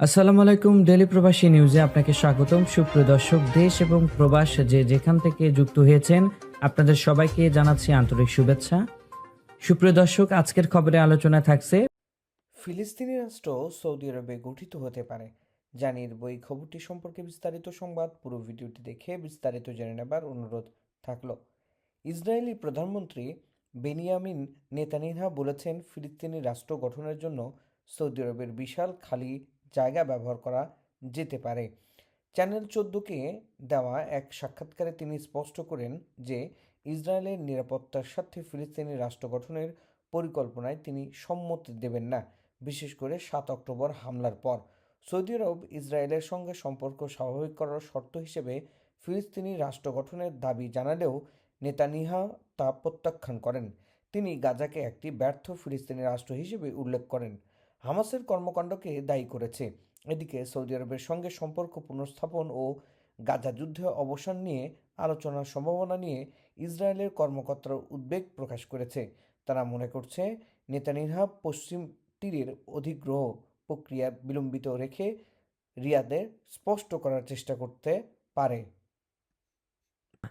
আসসালামু আলাইকুম ডেলি প্রবাসী নিউজে আপনাকে স্বাগতম। সুপ্রিয় দর্শক, দেশ এবং প্রবাস যে যেখান থেকে যুক্ত হয়েছেন, আপনাদের সবাইকে জানাচ্ছি আন্তরিক শুভেচ্ছা। সুপ্রিয় দর্শক, আজকের খবরে আলোচনা থাকছে, ফিলিস্তিনি রাষ্ট্র সৌদি আরবে গঠিত হতে পারে। জানিয়ে দেব এই খবরটি সম্পর্কে বিস্তারিত সংবাদ। পুরো ভিডিওটি দেখে বিস্তারিত জেনে নেবার অনুরোধ থাকল। ইসরায়েলি প্রধানমন্ত্রী বেনিয়ামিন নেতানিয়াহু বলেছেন, ফিলিস্তিনি রাষ্ট্র গঠনের জন্য সৌদি আরবের বিশাল খালি জায়গা ব্যবহার করা যেতে পারে। চ্যানেল চোদ্দোকে দেওয়া এক সাক্ষাৎকারে তিনি স্পষ্ট করেন যে, ইসরায়েলের নিরাপত্তার স্বার্থে ফিলিস্তিনি রাষ্ট্র গঠনের পরিকল্পনায় তিনি সম্মতি দেবেন না, বিশেষ করে সাত অক্টোবর হামলার পর। সৌদি আরব, ইসরায়েলের সঙ্গে সম্পর্ক স্বাভাবিক করার শর্ত হিসেবে ফিলিস্তিনি রাষ্ট্র গঠনের দাবি জানালেও নেতানিহা তা প্রত্যাখ্যান করেন। তিনি গাজাকে একটি ব্যর্থ ফিলিস্তিনি রাষ্ট্র হিসেবে উল্লেখ করেন। হামাসের কর্মকাণ্ডকে দায়ী করেছে। এদিকে সৌদি আরবের সঙ্গে সম্পর্ক পুনঃস্থাপন ও গাজা যুদ্ধে অবসান নিয়ে আলোচনার সম্ভাবনা নিয়ে ইসরায়েলের কর্মকর্তারা উদ্বেগ প্রকাশ করেছে। তারা মনে করছে, নেতানিয়াহু পশ্চিম তীরের অধিগ্রহ প্রক্রিয়া বিলম্বিত রেখে রিয়াদের স্পষ্ট করার চেষ্টা করতে পারে।